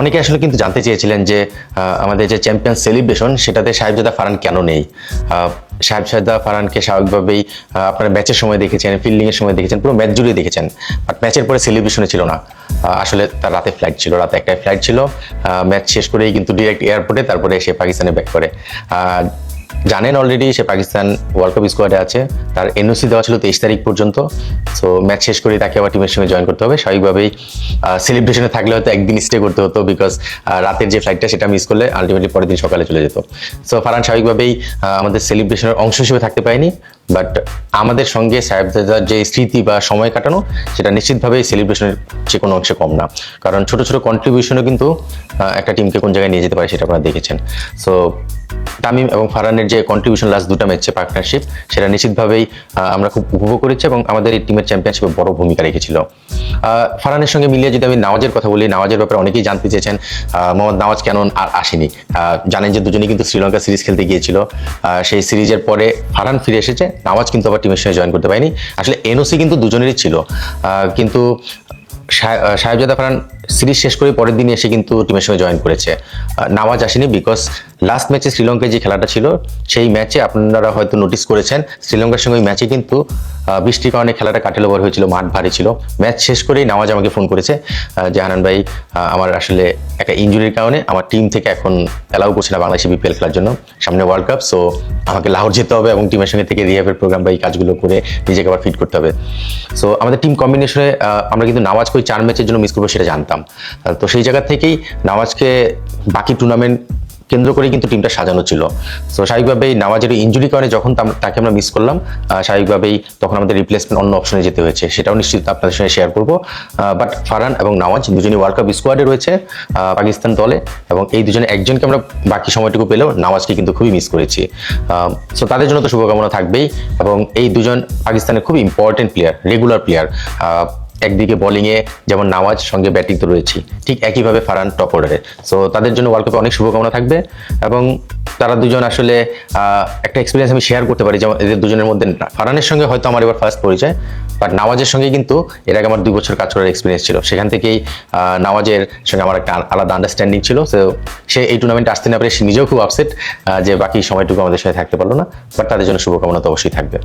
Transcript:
অনেকে আসলে কিন্তু জানতে চেয়েছিলেন যে আমাদের যে চ্যাম্পিয়ন সেলিব্রেশন সেটাতে সাহেবজাদা ফারান কেন নেই? সাহেব সাহেবজাদা ফারানকে স্বাভাবিকভাবেই আপনার ম্যাচের সময় দেখেছেন ফিল্ডিংয়ের সময় দেখেছেন, পুরো ম্যাচ জুড়ে দেখেছেন বাট ম্যাচের পরে সেলিব্রেশনে ছিল না। আসলে তার রাতে ফ্লাইট ছিল, রাতে একটাই ফ্লাইট ছিল। ম্যাচ শেষ করেই কিন্তু ডিরেক্ট এয়ারপোর্টে তারপরে এসে পাকিস্তানে ব্যাক করে। জানেন অলরেডি সে পাকিস্তান ওয়ার্ল্ড কাপ স্কোয়াডে আছে। তার এনওসি দেওয়া ছিল তেইশ তারিখ পর্যন্ত। সো ম্যাচ শেষ করে তাকে আবার টিমের সঙ্গে জয়েন করতে হবে। স্বাভাবিকভাবেই সেলিব্রেশনে থাকলে হয়তো একদিন স্টে করতে হতো বিকজ রাতের যে ফ্লাইটটা সেটা মিস করলে আলটিমেটলি পরের দিন সকালে চলে যেত। সো ফারান স্বাভাবিকভাবেই আমাদের সেলিব্রেশনের অংশ হিসেবে থাকতে পারেনি। বাট আমাদের সঙ্গে সাহেবজাদার যে স্মৃতি বা সময় কাটানো, সেটা নিশ্চিতভাবেই সেলিব্রেশনের যে কোনো অংশে কম না। কারণ ছোট ছোট কন্ট্রিবিউশনও কিন্তু একটা টিমকে কোন জায়গায় নিয়ে যেতে পারে সেটা আপনারা দেখেছেন। সো তামিম এবং ফারানের যে কন্ট্রিবিউশন লাস্ট দুটা ম্যাচে পার্টনারশিপ সেটা নিশ্চিতভাবেই আমরা খুব উপভোগ করেছি এবং আমাদের এই টিমের চ্যাম্পিয়নশিপে বড় ভূমিকা রেখেছিল। ফারহানের সঙ্গে মিলিয়ে যদি আমি নাওয়াজের কথা বলি, নাওয়াজের ব্যাপারে অনেকেই জানতে চেয়েছেন মোহাম্মদ নাওয়াজ কেন আর আসেনি? জানেন যে দুজনেই কিন্তু শ্রীলঙ্কা সিরিজ খেলতে গিয়েছিল। সেই সিরিজের পরে ফারহান ফিরে এসেছে, নাওয়াজ কিন্তু আবার টিমের সঙ্গে জয়েন করতে পারেনি। আসলে এনওসি কিন্তু দুজনেরই ছিল। কিন্তু সাহেবজাদা ফারহান সিরিজ শেষ করে পরের দিনই এসে কিন্তু টিমের সঙ্গে জয়েন করেছে। নামাজ আসেনি বিকজ লাস্ট ম্যাচে শ্রীলঙ্কায় যে খেলাটা ছিল, সেই ম্যাচে আপনারা হয়তো নোটিস করেছেন শ্রীলঙ্কার সঙ্গে ওই ম্যাচে কিন্তু বৃষ্টির কারণে খেলাটা কাটেল ওভার হয়েছিল, মাঠ ভারী ছিল। ম্যাচ শেষ করেই নামাজ আমাকে ফোন করেছে যে হানান ভাই আমার আসলে একটা ইঞ্জুরির কারণে আমার টিম থেকে এখন অ্যালাউ করছে না বাংলাদেশে বিপিএল খেলার জন্য। সামনে ওয়ার্ল্ড কাপ সো আমাকে লাহোর যেতে হবে এবং টিমের সঙ্গে থেকে রিহাবের প্রোগ্রাম বা এই কাজগুলো করে নিজেকে আবার ফিট করতে হবে। সো আমাদের টিম কম্বিনেশনে আমরা কিন্তু নামাজকে ওই চার ম্যাচের জন্য মিস করব সেটা জানতাম। তো সেই জায়গা থেকেই নামাজকে বাকি টুর্নামেন্ট কেন্দ্র করে কিন্তু টিমটা সাজানো ছিল। সো স্বাভাবিকভাবেই নামাজের ইঞ্জুরি কারণে যখন তাকে আমরা মিস করলাম স্বাভাবিকভাবেই তখন আমাদের রিপ্লেসমেন্ট অন্য অপশনে যেতে হয়েছে। সেটাও নিশ্চিত আপনাদের সঙ্গে শেয়ার করব। বাট ফারহান এবং নামাজ দুজনই ওয়ার্ল্ড কাপ স্কোয়াডে রয়েছে পাকিস্তান দলে এবং এই দুজনে একজনকে আমরা বাকি সময়টুকু পেলেও নামাজকে কিন্তু খুবই মিস করেছি। সো তাদের জন্য তো শুভকামনা থাকবেই এবং এই দুজন পাকিস্তানের খুব ইম্পর্টেন্ট প্লেয়ার রেগুলার প্লেয়ার একদিকে বোলিংয়ে যেমন নামাজ, সঙ্গে ব্যাটিং তো রয়েছে। ঠিক একইভাবে ফারান টপ অর্ডারে সো তাদের জন্য ওয়ার্ল্ড কাপে অনেক শুভকামনা থাকবে এবং তারা দুজন আসলে একটা এক্সপিরিয়েন্স আমি শেয়ার করতে পারি যেমন এদের দুজনের মধ্যে ফারানের সঙ্গে হয়তো আমার এবার ফার্স্ট পরিচয় বাট নামাজের সঙ্গে কিন্তু এর আগে আমার দুই বছর কাজ করার এক্সপিরিয়েন্স ছিল। সেখান থেকেই নামাজের সঙ্গে আমার একটা আলাদা আন্ডারস্ট্যান্ডিং ছিল। সো সে এই টুর্নামেন্টে আসতে না পারে সে নিজেও খুব আপসেট যে বাকি সময়টুকু আমাদের সঙ্গে থাকতে পারল না বাট তাদের জন্য শুভকামনা তো অবশ্যই থাকবে।